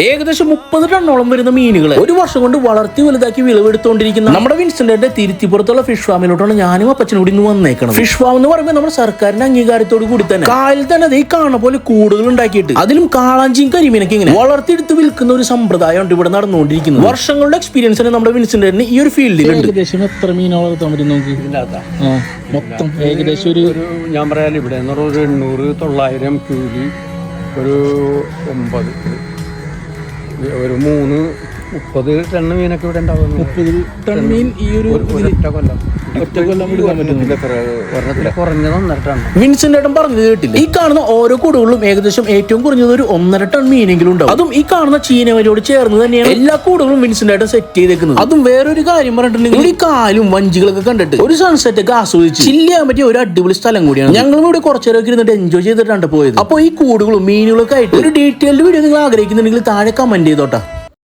ഏകദേശം മുപ്പത് ടണ്ണോളം വരുന്ന മീനുകൾ ഒരു വർഷം കൊണ്ട് വളർത്തി വലുതാക്കി വിളവെടുത്തുകൊണ്ടിരിക്കുന്ന നമ്മുടെ വിൻസെന്റിന്റെ തിരുത്തിപ്പുറത്തുള്ള ഫിഷ് ഫാമിലോട്ടാണ് ഞാനും അപ്പച്ചനും കൂടി ഇന്ന് വന്നേക്കണം ഫിഷ് ഫാം എന്ന് പറയുമ്പോൾ നമ്മുടെ സർക്കാരിന്റെ അംഗീകാരത്തോട് കൂടി തന്നെ. കാലിൽ തന്നെ അതേ കാണ പോലെ കൂടുകൾ ഉണ്ടാക്കിയിട്ട്. അതിലും കാളാഞ്ചിയും കരിമീനൊക്കെ ഇങ്ങനെ വളർത്തിയെടുത്ത് വിൽക്കുന്ന ഒരു സമ്പ്രദായം ഉണ്ട് ഇവിടെ നടന്നുകൊണ്ടിരിക്കുന്നത്. വർഷങ്ങളുടെ എക്സ്പീരിയൻസിന് നമ്മുടെ വിൻസെന്റിന് ഈ ഒരു ഫീൽഡിലുണ്ട്. ഏകദേശം എത്ര മീൻ വളർത്താൻ പറ്റും മൊത്തം ഏകദേശം ഒരു ഞാൻ പറയാൻ ഇവിടെ എണ്ണൂറ് തൊള്ളായിരം ക്യൂലി ഒരു ഒമ്പത്. ഒരു മൂന്ന് മുപ്പത് ടണ്ണ് മീനൊക്കെ ഇവിടെ ഉണ്ടാവും മുപ്പത് ടൺ മീൻ ഈ ഒരു ഒരൊറ്റ കൊല്ലം. വിൻസെന്റ് ഏട്ടൻ പറഞ്ഞത് കേട്ടില്ല? ഈ കാണുന്ന ഓരോ കൂടുകളിലും ഏകദേശം ഏറ്റവും കുറഞ്ഞത് ഒരു ഒന്നര ടൺ മീനെങ്കിലും ഉണ്ടാവും. അതും ഈ കാണുന്ന ചീനവരോട് ചേർന്ന് തന്നെയാണ് എല്ലാ കൂടുകളും വിൻസെന്റ് ഏട്ടൻ സെറ്റ് ചെയ്തേക്കുന്നത്. അതും വേറൊരു കാര്യം പറഞ്ഞിട്ടുണ്ടെങ്കിൽ ഈ കാലും വഞ്ചികളൊക്കെ കണ്ടിട്ട് ഒരു സൺസെറ്റ് ഒക്കെ ആസ്വദിച്ച് ചില്ലാൻ ചെയ്യാൻ പറ്റിയ ഒരു അടിപൊളി സ്ഥലം കൂടിയാണ് ഞങ്ങളും ഇവിടെ കുറച്ചേരൊക്കെ ഇരുന്നിട്ട് എൻജോയ് ചെയ്തിട്ടാണ് പോയത്. അപ്പോൾ ഈ കൂടുകളും മീനുകളൊക്കെ ആയിട്ട് ഒരു ഡീറ്റെയിൽഡ് വീഡിയോ നിങ്ങൾ ആഗ്രഹിക്കുന്നുണ്ടെങ്കിൽ താഴെ കമന്റ് ചെയ്തോട്ടാ.